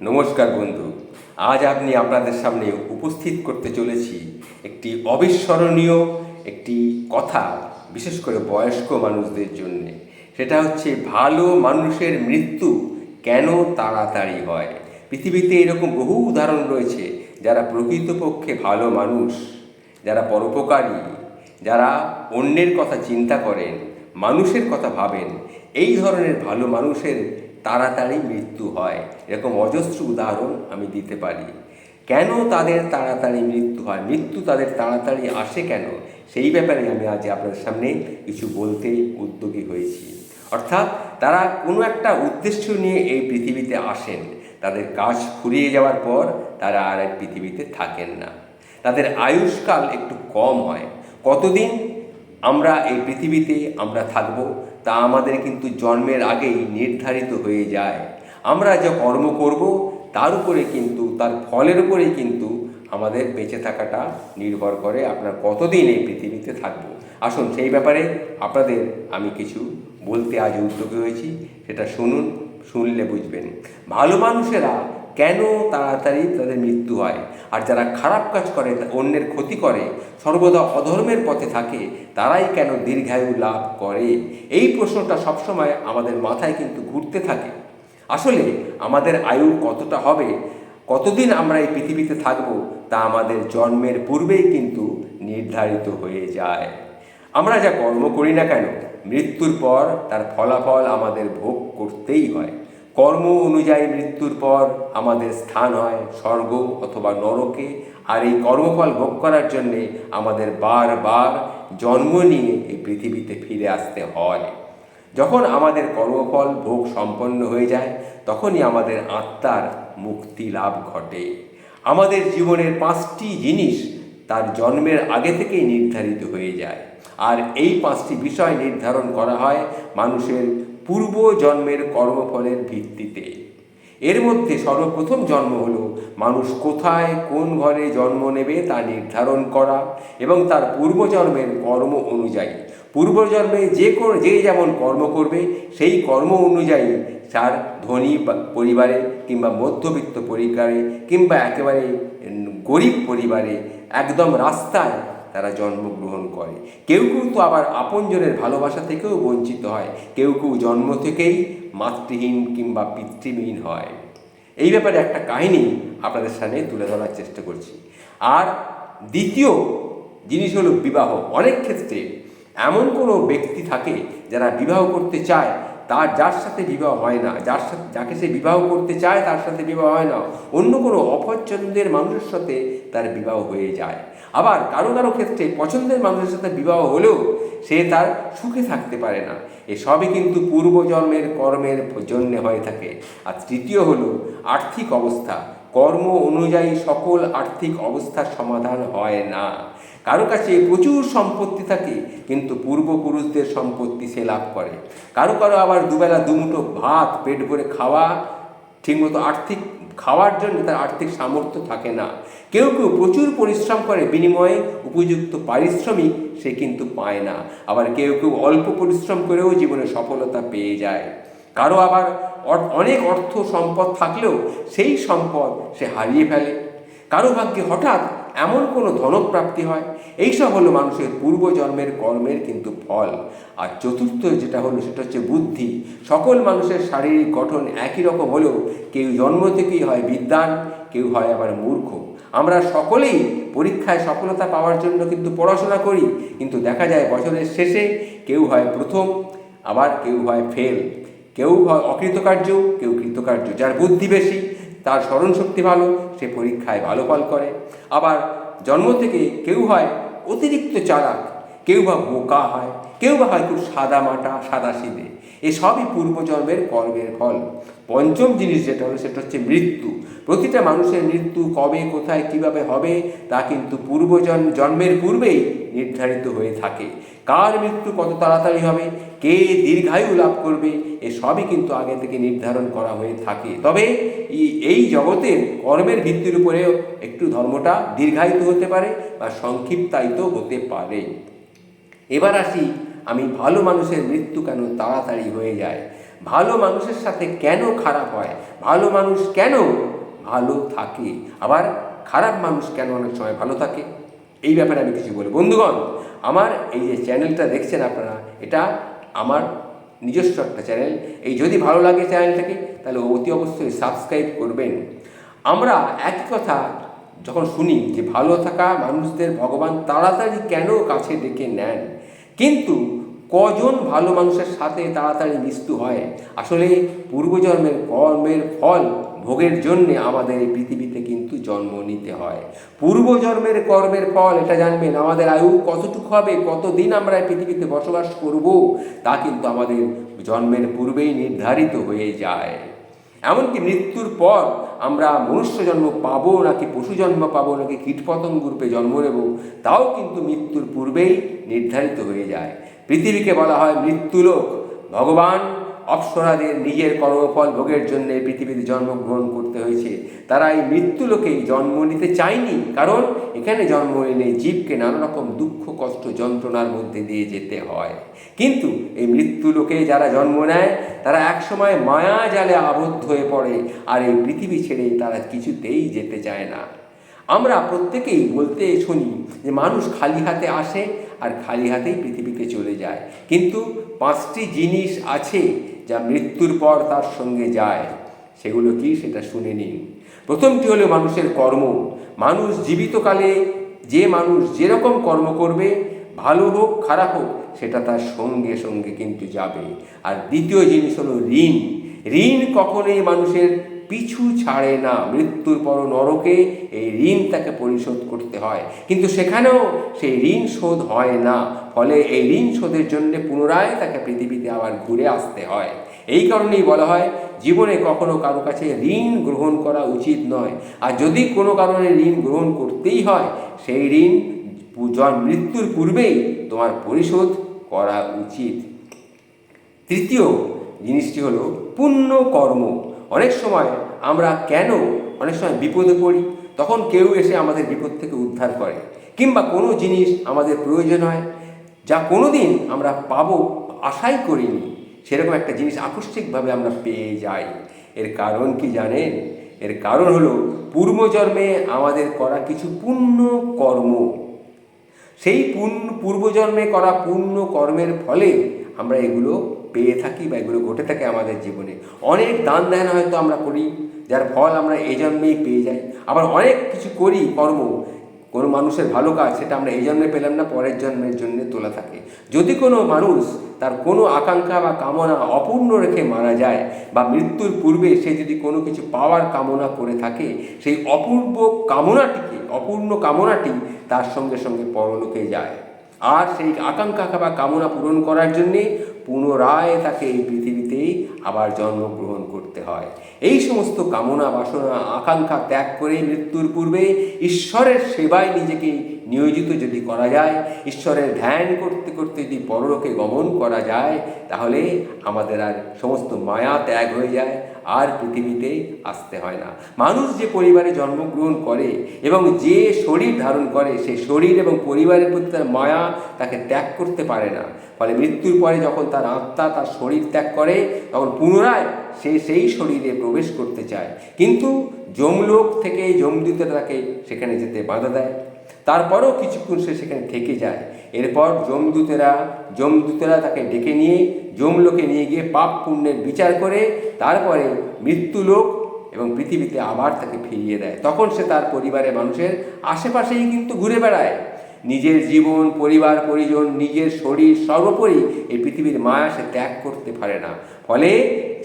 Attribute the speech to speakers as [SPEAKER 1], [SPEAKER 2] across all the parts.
[SPEAKER 1] নমস্কার বন্ধু, আজ আপনি আপনাদের সামনে উপস্থিত করতে চলেছি একটি অবিস্মরণীয় একটি কথা, বিশেষ করে বয়স্ক মানুষদের জন্য। সেটা হচ্ছে, ভালো মানুষের মৃত্যু কেন তাড়াতাড়ি হয়? পৃথিবীতে এরকম বহু উদাহরণ রয়েছে, যারা প্রকৃতপক্ষে ভালো মানুষ, যারা পরোপকারী, যারা অন্যের কথা চিন্তা করেন, মানুষের কথা ভাবেন। এই ধরনের ভালো মানুষের তাড়াতাড়ি মৃত্যু হয়। এরকম অজস্র উদাহরণ আমি দিতে পারি। কেন তাদের তাড়াতাড়ি মৃত্যু হয়? মৃত্যু তাদের তাড়াতাড়ি আসে কেন? সেই ব্যাপারে আমি আজ আপনাদের সামনে কিছু বলতে উদ্যোগী হয়েছি। অর্থাৎ তারা কোনো একটা উদ্দেশ্য নিয়ে এই পৃথিবীতে আসেন। তাদের কাজ ফুরিয়ে যাওয়ার পর তারা আর এক পৃথিবীতে থাকেন না। তাদের আয়ুষ্কাল একটু কম হয়। কতদিন? আমরা এই পৃথিবীতে আমরা থাকব, তা আমাদের কিন্তু জন্মের আগেই নির্ধারিত হয়ে যায়। আমরা যা কর্ম করব, তার উপরে কিন্তু, তার ফলের উপরেই কিন্তু আমাদের বেঁচে থাকাটা নির্ভর করে আপনার কতদিন এই পৃথিবীতে থাকব। আসুন, সেই ব্যাপারে আপনাদের আমি কিছু বলতে আজ উদ্যোগী হয়েছি, সেটা শুনুন, শুনলে বুঝবেন। ভালো মানুষেরা কেন তাড়াতাড়ি তাদের মৃত্যু হয়? আর যারা খারাপ কাজ করে অন্যের ক্ষতি করে, সর্বদা অধর্মের পথে থাকে, তারাই কেন দীর্ঘায়ু লাভ করে? এই প্রশ্নটা সবসময় আমাদের মাথায় কিন্তু ঘুরতে থাকে। আসলে আমাদের আয়ু কতটা হবে, কতদিন আমরা এই পৃথিবীতে থাকব, তা আমাদের জন্মের পূর্বেই কিন্তু নির্ধারিত হয়ে যায়। আমরা যা কর্ম করি না কেন, মৃত্যুর পর তার ফলাফল আমাদের ভোগ করতেই হয়। কর্ম অনুযায়ী মৃত্যুর পর আমাদের স্থান হয় স্বর্গ অথবা নরকে। আর এই কর্মফল ভোগ করার জন্যে আমাদের বারবার জন্ম নিয়ে এই পৃথিবীতে ফিরে আসতে হয়। যখন আমাদের কর্মফল ভোগ সম্পন্ন হয়ে যায়, তখনই আমাদের আত্মার মুক্তি লাভ ঘটে। আমাদের জীবনের পাঁচটি জিনিস তার জন্মের আগে থেকেই নির্ধারিত হয়ে যায়। আর এই পাঁচটি বিষয় নির্ধারণ করা হয় মানুষের পূর্ব জন্মের কর্মফলের ভিত্তিতে। এর মধ্যে সর্বপ্রথম জন্ম হল, মানুষ কোথায় কোন ঘরে জন্ম নেবে তা নির্ধারণ করা এবং তার পূর্বজন্মের কর্ম অনুযায়ী, পূর্বজন্মে যে কোনো যে যেমন কর্ম করবে, সেই কর্ম অনুযায়ী তার ধনী পরিবারে কিংবা মধ্যবিত্ত পরিবারে কিংবা একেবারে গরিব পরিবারে একদম রাস্তায় তারা জন্মগ্রহণ করে। কেউ কেউ তো আবার আপনজনের ভালোবাসা থেকেও বঞ্চিত হয়। কেউ কেউ জন্ম থেকেই মাতৃহীন কিংবা পিতৃহীন হয়। এই ব্যাপারে একটা কাহিনী আপনাদের সামনে তুলে ধরার চেষ্টা করছি। আর দ্বিতীয় জিনিস হলো বিবাহ। অনেক ক্ষেত্রে এমন কোনো ব্যক্তি থাকে যারা বিবাহ করতে চায়, তার যার সাথে বিবাহ হয় না, যার সাথে যাকে সে বিবাহ করতে চায় তার সাথে বিবাহ হয় না। অন্য কোনো অপছন্দের মানুষের সাথে তার বিবাহ হয়ে যায়। আবার কারও কারও ক্ষেত্রে পছন্দের মানুষের সাথে বিবাহ হলেও সে তার সুখে থাকতে পারে না। এসবই কিন্তু পূর্বজন্মের কর্মের জন্যে হয়ে থাকে। আর তৃতীয় হলো আর্থিক অবস্থা। কর্ম অনুযায়ী সকল আর্থিক অবস্থার সমাধান হয় না। কারও কাছে প্রচুর সম্পত্তি থাকে, কিন্তু পূর্বপুরুষদের সম্পত্তি সে লাভ করে। কারও কারও আবার দুবেলা দুমুঠো ভাত, পেট ভরে খাওয়া ঠিকমতো আর্থিক, খাওয়ার জন্য তার আর্থিক সামর্থ্য থাকে না। কেউ কেউ প্রচুর পরিশ্রম করে, বিনিময়ে উপযুক্ত পারিশ্রমিক সে কিন্তু পায় না। আবার কেউ কেউ অল্প পরিশ্রম করেও জীবনে সফলতা পেয়ে যায়। কারও আবার অনেক অর্থ সম্পদ থাকলেও সেই সম্পদ সে হারিয়ে ফেলে। কারও ভাগ্যে হঠাৎ এমন কোনো ধনপ্রাপ্তি হয়? এইসব হলো মানুষের পূর্বজন্মের কর্মের কিন্তু ফল। আর চতুর্থ যেটা হলো সেটা হচ্ছে বুদ্ধি। সকল মানুষের শারীরিক গঠন একই রকম হলেও কেউ জন্ম থেকেই হয় বিদ্বান, কেউ হয় আবার মূর্খ। আমরা সকলেই পরীক্ষায় সফলতা পাওয়ার জন্য কিন্তু পড়াশোনা করি, কিন্তু দেখা যায় বছরের শেষে কেউ হয় প্রথম, আবার কেউ হয় ফেল। কেউ হয় অকৃতকার্য, কেউ কৃতকার্য, যার বুদ্ধি বেশি তার স্মরণশক্তি ভালো, সে পরীক্ষায় ভালো ফল করে। আবার জন্ম থেকে কেউ হয় অতিরিক্ত চালাক, কেউ বা বোকা হয়, কেউ বা হয় খুব সাদা মাটা, সাদা সিদে। এসবই পূর্বজন্মের কর্মের ফল। পঞ্চম জিনিস যেটা হলো, সেটা হচ্ছে মৃত্যু। প্রতিটা মানুষের মৃত্যু কবে, কোথায়, কীভাবে হবে, তা কিন্তু পূর্বজন জন্মের পূর্বেই নির্ধারিত হয়ে থাকে। কার মৃত্যু কত তাড়াতাড়ি হবে, কে দীর্ঘায়ু লাভ করবে, এ সবই কিন্তু আগে থেকে নির্ধারণ করা হয়ে থাকে। তবে এই- জগতের কর্মের ভিত্তির উপরেও একটু ধর্মটা দীর্ঘায়িত হতে পারে বা সংক্ষিপ্তায়িত হতে পারে। এবার আসি আমি ভালো মানুষের মৃত্যু কেন তাড়াতাড়ি হয়ে যায়? ভালো মানুষের সাথে কেন খারাপ হয়? ভালো মানুষ কেন ভালো থাকে? আবার খারাপ মানুষ কেন অনেক সময় ভালো থাকে? এই ব্যাপারে আমি কিছু বলি বন্ধুগণ, আমার এই যে চ্যানেলটা দেখছেন আপনারা, এটা আমার নিজস্ব একটা চ্যানেল। এই যদি ভালো লাগে চ্যানেলটাকে, তাহলে অতি অবশ্যই সাবস্ক্রাইব করবেন। আমরা একই কথা যখন শুনি যে ভালো থাকা মানুষদের ভগবান তাড়াতাড়ি কেন কাছে ডেকে নেন? কিন্তু কজন ভালো মানুষের সাথে তাড়াতাড়ি মৃত্যু হয়? আসলে পূর্বজন্মের কর্মের ফল ভোগের জন্যে আমাদের এই পৃথিবীতে কিন্তু জন্ম নিতে হয়। পূর্বজন্মের কর্মের ফল, এটা জানবেন, আমাদের আয়ু কতটুকু হবে, কতদিন আমরা এই পৃথিবীতে বসবাস করব, তা কিন্তু আমাদের জন্মের পূর্বেই নির্ধারিত হয়ে যায়। এমনকি মৃত্যুর পর আমরা মনুষ্য জন্ম পাবো নাকি পশু জন্ম পাবো নাকি কীটপতঙ্গ রূপে জন্ম নেব, তাও কিন্তু মৃত্যুর পূর্বেই নির্ধারিত হয়ে যায়। পৃথিবীকে বলা হয় মৃত্যুলোক। ভগবান অপ্সরাদের নিজের কর্মফল ভোগের জন্য পৃথিবীতে জন্মগ্রহণ করতে হয়েছে। তারা এই মৃত্যুলোকেই জন্ম নিতে চায়নি। কারণ এখানে জন্ম এনে জীবকে নানা রকম দুঃখ, কষ্ট, যন্ত্রণার মধ্যে দিয়ে যেতে হয়। কিন্তু এই মৃত্যুলোকে যারা জন্ম নেয়, তারা একসময় মায়া জালে আবদ্ধ হয়ে পড়ে আর এই পৃথিবী ছেড়ে তারা কিছুতেই যেতে চায় না। আমরা প্রত্যেকেই বলতে শুনি যে মানুষ খালি হাতে আসে আর খালি হাতেই পৃথিবীতে চলে যায়। কিন্তু পাঁচটি জিনিস আছে যা মৃত্যুর পর তার সঙ্গে যায়, সেগুলো কি? সেটা শুনে নিন। প্রথমটি হলো মানুষের কর্ম। মানুষ জীবিতকালে যে মানুষ যেরকম কর্ম করবে, ভালো হোক, খারাপ হোক, সেটা তার সঙ্গে সঙ্গে কিন্তু যাবে। আর দ্বিতীয় জিনিস হলো ঋণ। ঋণ কখনোই মানুষের পিছু ছাড়ে না। মৃত্যুর পর নরকে এই ঋণ তাকে পরিশোধ করতে হয়। কিন্তু সেখানেও সেই ঋণ শোধ হয় না। ফলে এই ঋণ শোধের জন্য পুনরায় তাকে পৃথিবীতে আবার ঘুরে আসতে হয়। এই কারণেই বলা হয়, জীবনে কখনো কারও কাছে ঋণ গ্রহণ করা উচিত নয়। আর যদি কোনো কারণে ঋণ গ্রহণ করতেই হয়, সেই ঋণ জন মৃত্যুর পূর্বেই তোমার পরিশোধ করা উচিত। তৃতীয় জিনিসটি হলো, পুণ্য কর্ম। অনেক সময় আমরা কেন অনেক সময় বিপদে পড়ি, তখন কেউ এসে আমাদের বিপদ থেকে উদ্ধার করে। কিংবা কোনো জিনিস আমাদের প্রয়োজন হয় যা কোনো দিন আমরা পাবো আশাই করিনি। সেরকম একটা জিনিস আকস্মিকভাবে আমরা পেয়ে যাই। এর কারণ কি জানেন? এর কারণ হলো পূর্বজন্মে আমাদের করা কিছু পুণ্য কর্ম। সেই পূর্ণ পূর্বজন্মে করা পূর্ণ কর্মের ফলে আমরা এগুলো পেয়ে থাকি বা এগুলো ঘটে থাকে আমাদের জীবনে। অনেক দান দেন হয়তো আমরা করি, যার ফল আমরা এই জন্মেই পেয়ে যাই। আবার অনেক কিছু করি কর্ম কোনো মানুষের ভালো কাজ, সেটা আমরা এই জন্মে পেলাম না, পরের জন্মের জন্য তোলা থাকে। যদি কোনো মানুষ তার কোনো আকাঙ্ক্ষা বা কামনা অপূর্ণ রেখে মারা যায় বা মৃত্যুর পূর্বে সে যদি কোনো কিছু পাওয়ার কামনা করে থাকে, সেই অপূর্ব কামনাটিকে, অপূর্ণ কামনাটি তার সঙ্গে সঙ্গে পরলোকে যায়। আর সেই আকাঙ্ক্ষা বা কামনা পূরণ করার জন্যে পুনরায় তাকে এই পৃথিবীতেই আবার জন্মগ্রহণ করতে হয়। এই সমস্ত কামনা, বাসনা, আকাঙ্ক্ষা ত্যাগ করে মৃত্যুর পূর্বে ঈশ্বরের সেবায় নিজেকে নিয়োজিত যদি করা যায়, ঈশ্বরের ধ্যান করতে করতে যদি পরলোকে গমন করা যায়, তাহলে আমাদের আর সমস্ত মায়া ত্যাগ হয়ে যায়, আর পৃথিবীতে আসতে হয় না। মানুষ যে পরিবারে জন্মগ্রহণ করে এবং যে শরীর ধারণ করে সেই শরীর এবং পরিবারের প্রতি তার মায়া তাকে ত্যাগ করতে পারে না। ফলে মৃত্যুর পরে যখন তার আত্মা তার শরীর ত্যাগ করে, তখন পুনরায় সে সেই শরীরে প্রবেশ করতে চায়। কিন্তু যমলোক থেকে যমদূতেরা তাকে সেখানে যেতে বাধা দেয়। তারপরেও কিছুক্ষণ সে সেখানে থেকে যায়। এরপর যমদূতেরা যমদূতেরা তাকে ডেকে নিয়ে যমলোকে নিয়ে গিয়ে পাপ পুণ্যের বিচার করে, তারপরে মৃত্যুলোক এবং পৃথিবীতে আবার তাকে ফিরিয়ে দেয়। তখন সে তার পরিবারের মানুষের আশেপাশেই কিন্তু ঘুরে বেড়ায়। নিজের জীবন, পরিবার, পরিজন, নিজের শরীর সর্বোপরি এই পৃথিবীর মায়া সে ত্যাগ করতে পারে না। ফলে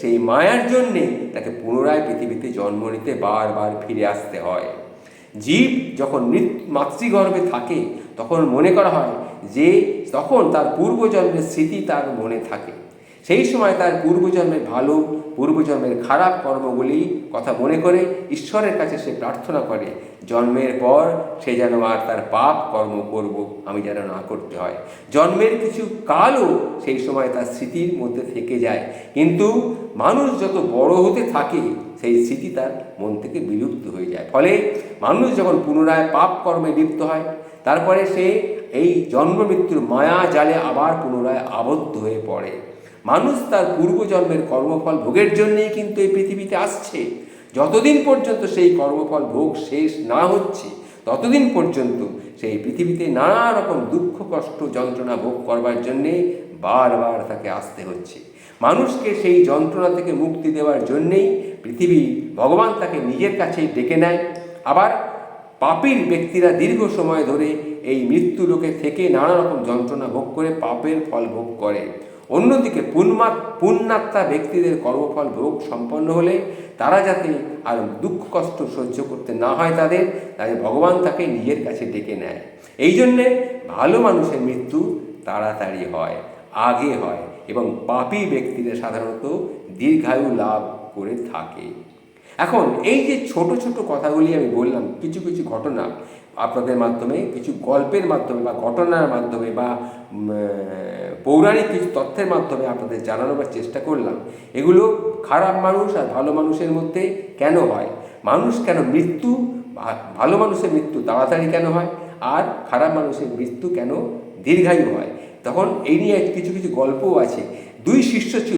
[SPEAKER 1] সেই মায়ার জন্যে তাকে পুনরায় পৃথিবীতে জন্ম নিতে বারবার ফিরে আসতে হয়। জীব যখন মৃত মাতৃগর্ভে থাকে, তখন মনে করা হয় যে তখন তার পূর্বজন্মের স্মৃতি তার মনে থাকে। সেই সময় তার পূর্বজন্মের ভালো, পূর্বজন্মের খারাপ কর্মগুলি কথা মনে করে ঈশ্বরের কাছে সে প্রার্থনা করে, জন্মের পর সে যেন আর তার পাপ কর্ম করব, আমি যেন না করতে হয়। জন্মের কিছু কালও সেই সময় তার স্মৃতির মধ্যে থেকে যায়। কিন্তু মানুষ যত বড় হতে থাকে, সেই স্মৃতি তার মন থেকে বিলুপ্ত হয়ে যায়। ফলে মানুষ যখন পুনরায় পাপ কর্মে লিপ্ত হয়, তারপরে সে এই জন্ম মৃত্যুর মায়া জালে আবার পুনরায় আবদ্ধ হয়ে পড়ে। মানুষ তার পূর্বজন্মের কর্মফল ভোগের জন্যেই কিন্তু এই পৃথিবীতে আসছে। যতদিন পর্যন্ত সেই কর্মফল ভোগ শেষ না হচ্ছে, ততদিন পর্যন্ত সেই পৃথিবীতে নানা রকম দুঃখ, কষ্ট, যন্ত্রণা ভোগ করবার জন্যে বারবার তাকে আসতে হচ্ছে। মানুষকে সেই যন্ত্রণা থেকে মুক্তি দেওয়ার জন্যেই পৃথিবী ভগবান তাকে নিজের কাছেই ডেকে নেয়। আবার পাপীর ব্যক্তিরা দীর্ঘ সময় ধরে এই মৃত্যু লোকে থেকে নানা রকম যন্ত্রণা ভোগ করে পাপের ফল ভোগ করে। অন্যদিকে পুণ্যা পুণ্যাত্মা ব্যক্তিদের কর্মফল ভোগ সম্পন্ন হলে তারা যাতে আর দুঃখ, কষ্ট সহ্য করতে না হয় তাদের তাই ভগবান তাকে নিজের কাছে ডেকে নেয়। এই জন্যে ভালো মানুষের মৃত্যু তাড়াতাড়ি হয়, আগে হয় এবং পাপী ব্যক্তিরা সাধারণত দীর্ঘায়ু লাভ করে থাকে। এখন এই যে ছোট ছোট কথাগুলি আমি বললাম, কিছু কিছু ঘটনা আপনাদের মাধ্যমে, কিছু গল্পের মাধ্যমে বা ঘটনার মাধ্যমে বা পৌরাণিক কিছু তথ্যের মাধ্যমে আপনাদের জানানোর চেষ্টা করলাম। এগুলো খারাপ মানুষ আর ভালো মানুষের মধ্যে কেন হয়? মানুষ কেন মৃত্যু ভালো মানুষের মৃত্যু তাড়াতাড়ি কেন হয়? আর খারাপ মানুষের মৃত্যু কেন দীর্ঘায়ু হয়? তখন এই নিয়ে কিছু কিছু গল্পও আছে। দুই শিষ্য ছিল